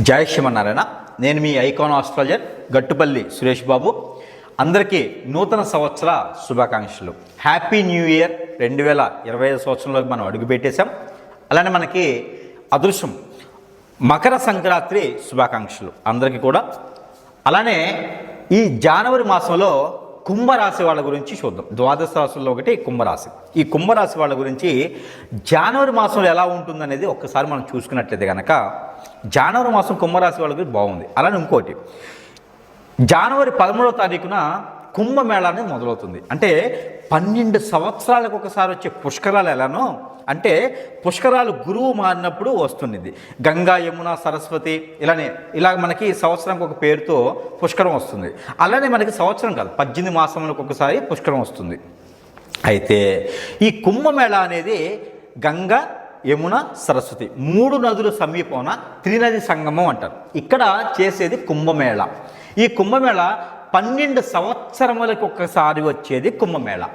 జై శ్రీమన్నారాయణ. నేను మీ ఐకాన్ ఆస్ట్రాలజర్ గట్టుపల్లి సురేష్ బాబు. అందరికీ నూతన సంవత్సర శుభాకాంక్షలు. హ్యాపీ న్యూ ఇయర్ రెండు వేల ఇరవై ఐదు సంవత్సరంలోకి మనం అడుగుపెట్టేశాం అలానే మనకి అదృశ్యం. మకర సంక్రాంతి శుభాకాంక్షలు అందరికీ కూడా. అలానే ఈ జనవరి మాసంలో కుంభరాశి వాళ్ళ గురించి చూద్దాం. ద్వాదశ రాశుల్లో ఒకటి కుంభరాశి. ఈ కుంభరాశి వాళ్ళ గురించి జనవరి మాసంలో ఎలా ఉంటుందనేది ఒక్కసారి మనం చూసుకున్నట్లయితే కనుక జనవరి మాసం కుంభరాశి వాళ్ళ గురించి బాగుంది. అలానే ఇంకోటి జనవరి పదమూడవ తారీఖున కుంభమేళ అనేది మొదలవుతుంది. అంటే పన్నెండు సంవత్సరాలకు ఒకసారి వచ్చే పుష్కరాలు ఎలానో అంటే పుష్కరాలు గురువు మారినప్పుడు వస్తుంది గంగా యమున సరస్వతి ఇలానే ఇలా మనకి సంవత్సరానికి ఒక పేరుతో పుష్కరం వస్తుంది. అలానే మనకి సంవత్సరం కాదు పద్దెనిమిది మాసంలో ఒకసారి పుష్కరం వస్తుంది. అయితే ఈ కుంభమేళ అనేది గంగా యమున సరస్వతి మూడు నదుల సమీపమున త్రినది సంగమం అంటారు. ఇక్కడ చేసేది కుంభమేళ. ఈ కుంభమేళ పన్నెండు సంవత్సరములకు ఒక్కసారి వచ్చేది కుంభమేళ.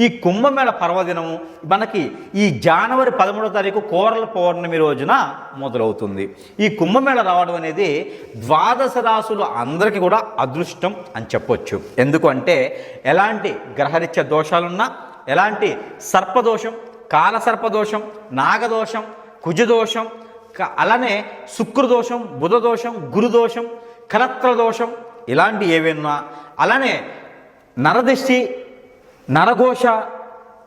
ఈ కుంభమేళ పర్వదినము మనకి ఈ జనవరి పదమూడో తారీఖు కోరల పౌర్ణమి రోజున మొదలవుతుంది. ఈ కుంభమేళ రావడం అనేది ద్వాదశ రాసులు అందరికీ కూడా అదృష్టం అని చెప్పొచ్చు. ఎందుకంటే ఎలాంటి గ్రహరీత్య దోషాలున్నా ఎలాంటి సర్పదోషం కాలసర్పదోషం నాగదోషం కుజదోషం క- అలానే శుక్రదోషం బుధదోషం గురుదోషం కరత్ర దోషం ఇలాంటి ఏవైనా అలానే నరదృష్టి నరఘోష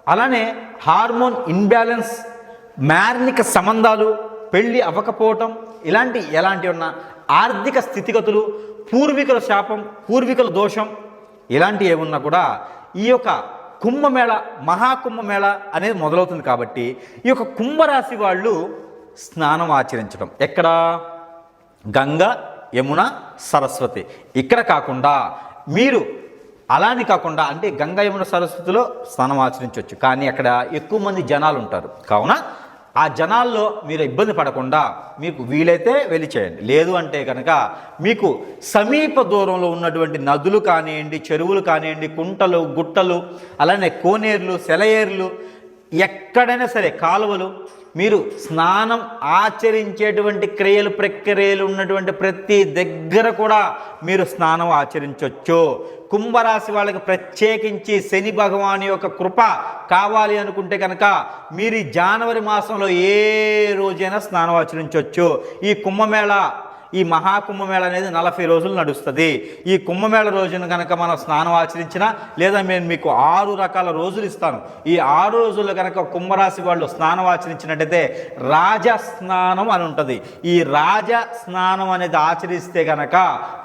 అలానే హార్మోన్ ఇన్బ్యాలెన్స్ మార్నిక సంబంధాలు పెళ్ళి అవ్వకపోవటం ఇలాంటి ఎలాంటి ఉన్న ఆర్థిక స్థితిగతులు పూర్వీకుల శాపం పూర్వీకుల దోషం ఇలాంటి ఏమున్నా కూడా ఈ యొక్క కుంభమేళ మహాకుంభమేళ అనేది మొదలవుతుంది కాబట్టి ఈ యొక్క కుంభరాశి వాళ్ళు స్నానం ఆచరించడం ఎక్కడ? గంగా యమున సరస్వతి. ఇక్కడ కాకుండా మీరు అలాని కాకుండా అంటే గంగా యమున సరస్వతిలో స్నానం ఆచరించవచ్చు కానీ అక్కడ ఎక్కువ మంది జనాలు ఉంటారు. కావున ఆ జనాల్లో మీరు ఇబ్బంది పడకుండా మీకు వీలైతే వెళ్ళి చేయండి. లేదు అంటే కనుక మీకు సమీప దూరంలో ఉన్నటువంటి నదులు కానివ్వండి చెరువులు కానివ్వండి కుంటలు గుట్టలు అలానే కోనేరులు సెలయేర్లు ఎక్కడైనా సరే కాలువలు మీరు స్నానం ఆచరించేటువంటి క్రియలు ప్రక్రియలు ఉన్నటువంటి ప్రతి దగ్గర కూడా మీరు స్నానం ఆచరించవచ్చు కుంభరాశి వాళ్ళకి ప్రత్యేకించి శని భగవాన్ యొక్క కృప కావాలి అనుకుంటే కనుక మీరు ఈ జనవరి మాసంలో ఏ రోజైనా స్నానం ఆచరించవచ్చు ఈ కుంభమేళ ఈ మహాకుంభమేళ అనేది నలభై రోజులు నడుస్తుంది. ఈ కుంభమేళ రోజున కనుక మనం స్నానం ఆచరించినా లేదా నేను మీకు ఆరు రకాల రోజులు ఇస్తాను. ఈ ఆరు రోజుల్లో కనుక కుంభరాశి వాళ్ళు స్నానం ఆచరించినట్టయితే రాజ స్నానం అని ఉంటుంది. ఈ రాజ స్నానం అనేది ఆచరిస్తే కనుక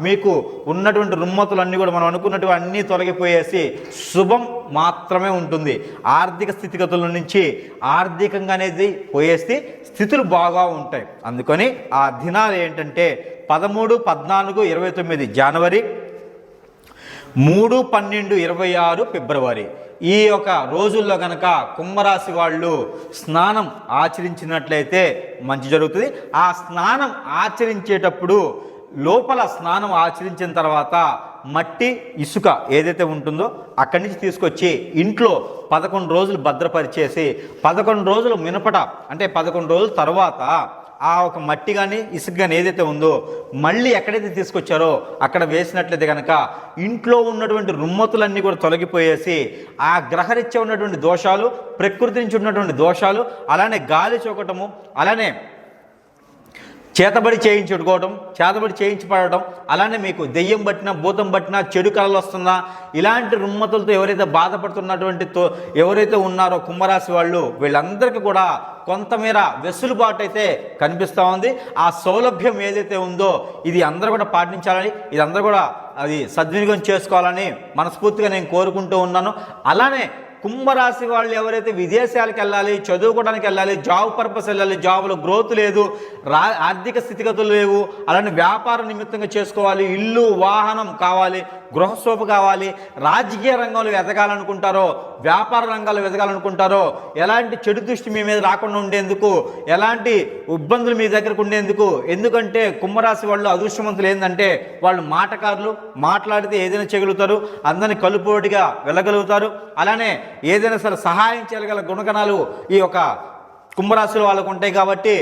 మీకు ఉన్నటువంటి రుమ్మతులన్నీ కూడా మనం అనుకున్నటువంటి అన్నీ తొలగిపోయేసి శుభం మాత్రమే ఉంటుంది. ఆర్థిక స్థితిగతుల నుంచి ఆర్థికంగా అనేది పోయేసి స్థితులు బాగా ఉంటాయి. అందుకని ఆ దినాలు ఏంటంటే పదమూడు పద్నాలుగు ఇరవై తొమ్మిది జనవరి మూడు పన్నెండు ఇరవై ఆరు ఫిబ్రవరి. ఈ యొక్క రోజుల్లో కనుక కుంభరాశి వాళ్ళు స్నానం ఆచరించినట్లయితే మంచి జరుగుతుంది. ఆ స్నానం ఆచరించేటప్పుడు లోపల స్నానం ఆచరించిన తర్వాత మట్టి ఇసుక ఏదైతే ఉంటుందో అక్కడి నుంచి తీసుకొచ్చి ఇంట్లో పదకొండు రోజులు భద్రపరిచేసి పదకొండు రోజులు మినపట అంటే పదకొండు రోజుల తర్వాత ఆ ఒక మట్టి కానీ ఇసుక కానీ ఏదైతే ఉందో మళ్ళీ ఎక్కడైతే తీసుకొచ్చారో అక్కడ వేసినట్లయితే కనుక ఇంట్లో ఉన్నటువంటి రుమ్మతులన్నీ కూడా తొలగిపోయేసి ఆ గ్రహరీత్యా ఉన్నటువంటి దోషాలు ప్రకృతి నుంచి ఉన్నటువంటి దోషాలు అలానే గాలి చోకటము అలానే చేతబడి చేయించుకోవడం చేతబడి చేయించబడడం పడటం అలానే మీకు దెయ్యం పట్టినా భూతం పట్టినా చెడు కళలు వస్తున్నా ఇలాంటి రుమ్మతులతో ఎవరైతే బాధపడుతున్నటువంటి ఎవరైతే ఉన్నారో కుంభరాశి వాళ్ళు వీళ్ళందరికీ కూడా కొంతమేర వెసులుబాటు అయితే కనిపిస్తూ ఉంది. ఆ సౌలభ్యం ఏదైతే ఉందో ఇది అందరూ కూడా పాటించాలని ఇది అందరూ కూడా అది సద్వినియోగం చేసుకోవాలని మనస్ఫూర్తిగా నేను కోరుకుంటూ ఉన్నాను. అలానే కుంభరాశి వాళ్ళు ఎవరైతే విదేశాలకు వెళ్ళాలి చదువుకోవడానికి వెళ్ళాలి జాబ్ పర్పస్ వెళ్ళాలి జాబ్లో గ్రోత్ లేదు రా ఆర్థిక స్థితిగతులు లేవు అలానే వ్యాపార నిమిత్తంగా చేసుకోవాలి ఇల్లు వాహనం కావాలి గృహశోభ కావాలి రాజకీయ రంగంలో ఎదగాలనుకుంటారో వ్యాపార రంగాల్లో ఎదగాలనుకుంటారో ఎలాంటి చెడు దృష్టి మీ మీద రాకుండా ఉండేందుకు ఎలాంటి ఇబ్బందులు మీ దగ్గరకు ఉండేందుకు ఎందుకంటే కుంభరాశి వాళ్ళు అదృష్టవంతులు ఏంటంటే వాళ్ళు మాటకారులు మాట్లాడితే ఏదైనా చేయగలుగుతారు అందరిని కలుపోటిగా వెళ్ళగలుగుతారు అలానే ఏదైనా సరే సహాయం చేయగల గుణగణాలు ఈ యొక్క కుంభరాశులు వాళ్ళకు ఉంటాయి కాబట్టి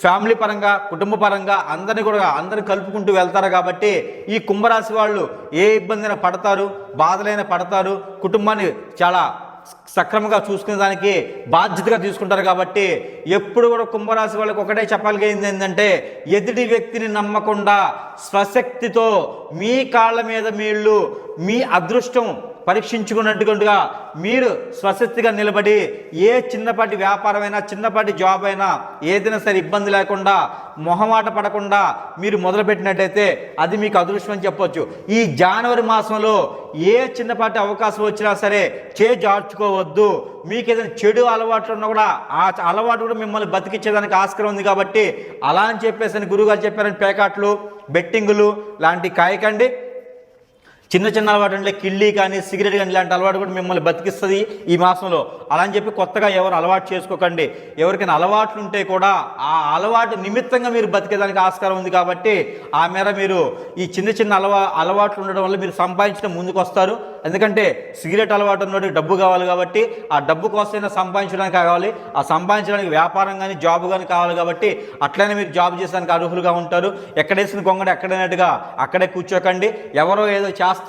ఫ్యామిలీ పరంగా కుటుంబ పరంగా అందరిని కూడా అందరిని కలుపుకుంటూ వెళ్తారు కాబట్టి ఈ కుంభరాశి వాళ్ళు ఏ ఇబ్బందిన పడతారు బాధలైనా పడతారు కుటుంబాన్ని చాలా సక్రమంగా చూసుకునే దానికి బాధ్యతగా తీసుకుంటారు కాబట్టి ఎప్పుడు కూడా కుంభరాశి వాళ్ళకి ఒకటే చెప్పగలిగింది ఏంటంటే ఎదుటి వ్యక్తిని నమ్మకుండా స్వశక్తితో మీ కాళ్ళ మీద మీళ్ళు మీ అదృష్టం పరీక్షించుకున్నట్టుగా మీరు స్వశక్తిగా నిలబడి ఏ చిన్నపాటి వ్యాపారమైనా చిన్నపాటి జాబ్ అయినా ఏదైనా సరే ఇబ్బంది లేకుండా మొహమాట పడకుండా మీరు మొదలుపెట్టినట్టయితే అది మీకు అదృష్టం అని చెప్పొచ్చు. ఈ జనవరి మాసంలో ఏ చిన్నపాటి అవకాశం వచ్చినా సరే చే జార్చుకోవద్దు మీకు ఏదైనా చెడు అలవాట్లు ఉన్నా కూడా ఆ అలవాటు కూడా మిమ్మల్ని బతికించేదానికి ఆస్కారం ఉంది కాబట్టి అలా అని చెప్పేసి అని గురువుగారు చెప్పారని పేకాట్లు బెట్టింగులు లాంటి కాయకండి. చిన్న చిన్న అలవాటు అంటే కిళ్ళి కానీ సిగరెట్ కానీ ఇలాంటి అలవాటు కూడా మిమ్మల్ని బతికిస్తుంది ఈ మాసంలో. అలా అని చెప్పి కొత్తగా ఎవరు అలవాటు చేసుకోకండి. ఎవరికైనా అలవాట్లు ఉంటే కూడా ఆ అలవాటు నిమిత్తంగా మీరు బతికేదానికి ఆస్కారం ఉంది కాబట్టి ఆ మేర మీరు ఈ చిన్న చిన్న అలవా అలవాట్లు ఉండడం వల్ల మీరు సంపాదించడం ముందుకు వస్తారు ఎందుకంటే సిగరెట్ అలవాటు ఉన్నోడికి డబ్బు కావాలి కాబట్టి ఆ డబ్బు కోసమైనా సంపాదించడానికి కావాలి. ఆ సంపాదించడానికి వ్యాపారం కానీ జాబ్ కానీ కావాలి కాబట్టి అట్లనే మీరు జాబ్ చేసడానికి అర్హులుగా ఉంటారు. ఎక్కడేసిన కొంగడు ఎక్కడైనట్టుగా అక్కడే కూర్చోకండి. ఎవరో ఏదో చేస్తారు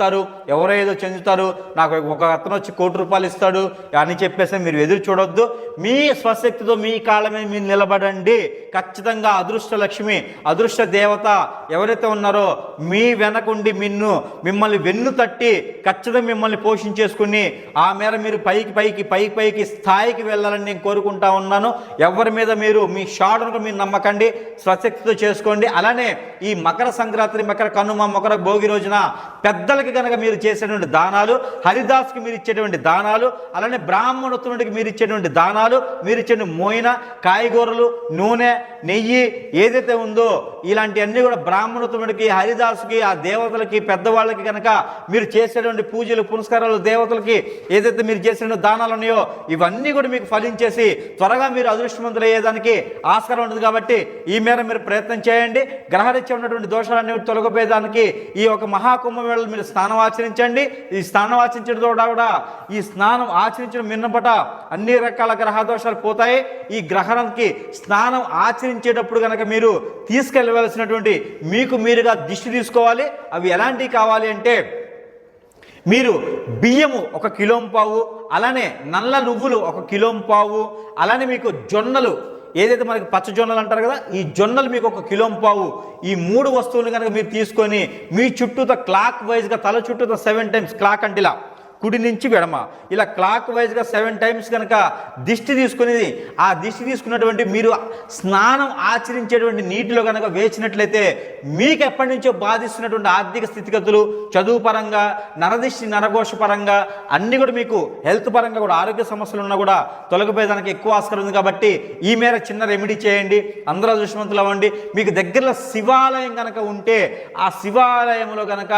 ఎవరో ఏదో చెందుతారు నాకు ఒక అతను వచ్చి కోటి రూపాయలు ఇస్తాడు అని చెప్పేసి మీరు ఎదురు చూడొద్దు. మీ స్వశక్తితో మీ కాళ్ళ మీద మీరు నిలబడండి. ఖచ్చితంగా అదృష్ట లక్ష్మి అదృష్ట దేవత ఎవరైతే ఉన్నారో మీ వెనకుండి మిన్ను మిమ్మల్ని వెన్ను తట్టి ఖచ్చితంగా మిమ్మల్ని పోషించేసుకుని ఆ మేర మీరు పైకి పైకి పైకి పైకి స్థాయికి వెళ్ళాలని నేను కోరుకుంటా ఉన్నాను. ఎవరి మీద మీరు మీ షాడును మీరు నమ్మకండి. స్వశక్తితో చేసుకోండి. అలానే ఈ మకర సంక్రాంతి మకర కనుమ మకర భోగి రోజున పెద్ద పెద్దలకి కనుక మీరు చేసేటువంటి దానాలు హరిదాస్కి మీరు ఇచ్చేటువంటి దానాలు అలానే బ్రాహ్మణోత్తముడికి మీరు ఇచ్చేటువంటి దానాలు మీరు ఇచ్చే మోయిన కాయగూరలు నూనె నెయ్యి ఏదైతే ఉందో ఇలాంటివన్నీ కూడా బ్రాహ్మణోత్తముడికి హరిదాసుకి ఆ దేవతలకి పెద్దవాళ్ళకి కనుక మీరు చేసేటువంటి పూజలు పునస్కారాలు దేవతలకి ఏదైతే మీరు చేసిన దానాలు ఉన్నాయో ఇవన్నీ కూడా మీకు ఫలించేసి త్వరగా మీరు అదృష్టవంతులు అయ్యేదానికి ఆస్కారం ఉంటుంది కాబట్టి ఈ మేర మీరు ప్రయత్నం చేయండి. గ్రహరీత్యా ఉన్నటువంటి దోషాలన్నీ తొలగిపోయేదానికి ఈ ఒక మహాకుంభమేళలు మీరు స్నానం ఆచరించండి. ఈ స్నానం ఆచరించడం కూడా ఈ స్నానం ఆచరించడం మిన్నపట అన్ని రకాల గ్రహ దోషాలు పోతాయి. ఈ గ్రహానికి స్నానం ఆచరించేటప్పుడు కనుక మీరు తీసుకెళ్ళవలసినటువంటి మీకు మీరుగా దిష్టి తీసుకోవాలి. అవి ఎలాంటివి కావాలి అంటే మీరు బియ్యము ఒక కిలోం పావు అలానే నల్ల నువ్వులు ఒక కిలోం పావు అలానే మీకు జొన్నలు ఏదైతే మనకి పచ్చ జొన్నలు అంటారు కదా ఈ జొన్నలు మీకు ఒక కిలో పావు. ఈ మూడు వస్తువులు కనుక మీరు తీసుకొని మీ చుట్టూతో క్లాక్ వైజ్గా తల చుట్టూతో సెవెన్ టైమ్స్ క్లాక్ అంటిలా కుడి నుంచి వెడమ ఇలా క్లాక్ వైజ్గా సెవెన్ టైమ్స్ కనుక దిష్టి తీసుకునేది ఆ దిష్టి తీసుకున్నటువంటి మీరు స్నానం ఆచరించేటువంటి నీటిలో కనుక వేసినట్లయితే మీకు ఎప్పటి నుంచో బాధిస్తున్నటువంటి ఆర్థిక స్థితిగతులు చదువు పరంగా నరదిష్టి నరఘోష పరంగా అన్నీ కూడా మీకు హెల్త్ పరంగా కూడా ఆరోగ్య సమస్యలు ఉన్నా కూడా తొలగిపోయేదానికి ఎక్కువ ఆస్కారం ఉంది కాబట్టి ఈ మేర చిన్న రెమెడీ చేయండి అందరూ అదృష్టవంతులు అవ్వండి. మీకు దగ్గరలో శివాలయం కనుక ఉంటే ఆ శివాలయంలో కనుక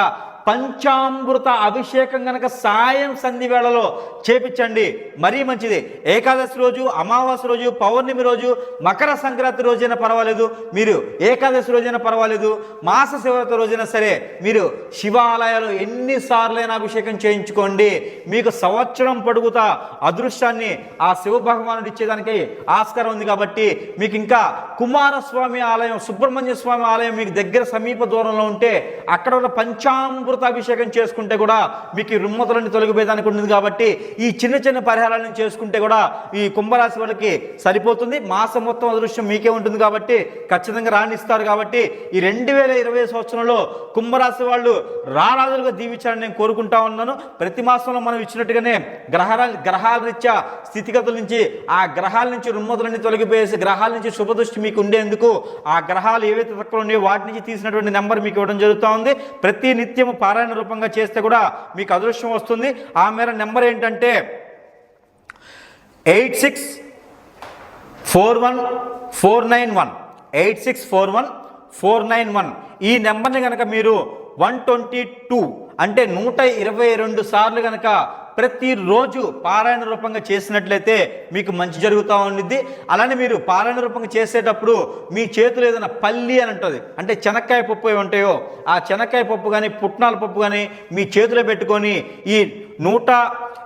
పంచామృత అభిషేకం గనక సాయం సంధి వేళలో చేపించండి. మరీ మంచిది. ఏకాదశి రోజు అమావాస్య రోజు పౌర్ణమి రోజు మకర సంక్రాంతి రోజైనా పర్వాలేదు. మీరు ఏకాదశి రోజైనా పర్వాలేదు. మాస శివరాత్రి రోజైనా సరే మీరు శివాలయాలు ఎన్నిసార్లైనా అభిషేకం చేయించుకోండి. మీకు సంవత్సరం పొడుగుతా అదృష్టాన్ని ఆ శివ భగవానుడు ఇచ్చేదానికి ఆస్కారం ఉంది కాబట్టి మీకు ఇంకా కుమారస్వామి ఆలయం సుబ్రహ్మణ్య స్వామి ఆలయం మీకు దగ్గర సమీప దూరంలో ఉంటే అక్కడ ఉన్న పంచామృత అమృతాభిషేకం చేసుకుంటే కూడా మీకు ఈ రుమ్మతులన్నీ తొలగిపోయేదానికి ఉంటుంది కాబట్టి ఈ చిన్న చిన్న పరిహారాలను చేసుకుంటే కూడా ఈ కుంభరాశి వాళ్ళకి సరిపోతుంది. మాసం మొత్తం అదృశ్యం మీకే ఉంటుంది కాబట్టి ఖచ్చితంగా రాణిస్తారు కాబట్టి ఈ రెండు వేల ఇరవై సంవత్సరంలో కుంభరాశి వాళ్ళు రారాజులుగా దీవించాలని నేను కోరుకుంటా ఉన్నాను. ప్రతి మాసంలో మనం ఇచ్చినట్టుగానే గ్రహాల గ్రహాల రీత్యా స్థితిగతుల నుంచి ఆ గ్రహాల నుంచి రుమ్మతులన్నీ తొలగిపోయేసి గ్రహాల నుంచి శుభదృష్టి మీకు ఉండేందుకు ఆ గ్రహాలు ఏవైతే తక్కువ ఉన్నాయో వాటి నుంచి తీసినటువంటి నెంబర్ మీకు ఇవ్వడం జరుగుతూ ఉంది. ప్రతి నిత్యము పారాయణ రూపంగా చేస్తే కూడా మీకు అదృష్టం వస్తుంది. ఆ మేర నెంబర్ ఏంటంటే eight six four one four nine one. Eight six four one four nine one. ఈ నెంబర్ని కనుక మీరు వన్ ట్వంటీ టూ అంటే నూట ఇరవై రెండు సార్లు కనుక ప్రతిరోజు పారాయణ రూపంగా చేసినట్లయితే మీకు మంచి జరుగుతూ ఉండిద్ది. అలానే మీరు పారాయణ రూపంగా చేసేటప్పుడు మీ చేతులు ఏదైనా పల్లి అని ఉంటుంది అంటే చెనక్కాయ పప్పు ఏమి ఉంటాయో ఆ చెనక్కాయ పప్పు కానీ పుట్నాల పప్పు కానీ మీ చేతిలో పెట్టుకొని ఈ నూట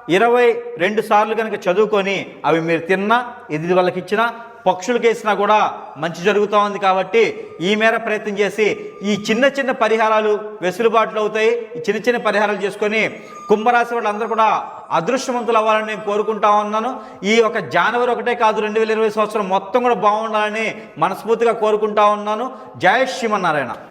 ఇరవై రెండు సార్లు కనుక చదువుకొని అవి మీరు తిన్నా ఎది వాళ్ళకి ఇచ్చినా పక్షులకు వేసినా కూడా మంచి జరుగుతూ ఉంది కాబట్టి ఈ మేర ప్రయత్నం చేసి ఈ చిన్న చిన్న పరిహారాలు వెసులుబాట్లు అవుతాయి. ఈ చిన్న చిన్న పరిహారాలు చేసుకొని కుంభరాశి వాళ్ళందరూ కూడా అదృష్టవంతులు అవ్వాలని నేను కోరుకుంటా ఉన్నాను. ఈ ఒక జనవరి ఒకటే కాదు రెండు వేల ఇరవై సంవత్సరం మొత్తం కూడా బాగుండాలని మనస్ఫూర్తిగా కోరుకుంటా ఉన్నాను. జయ శ్రీమన్నారాయణ.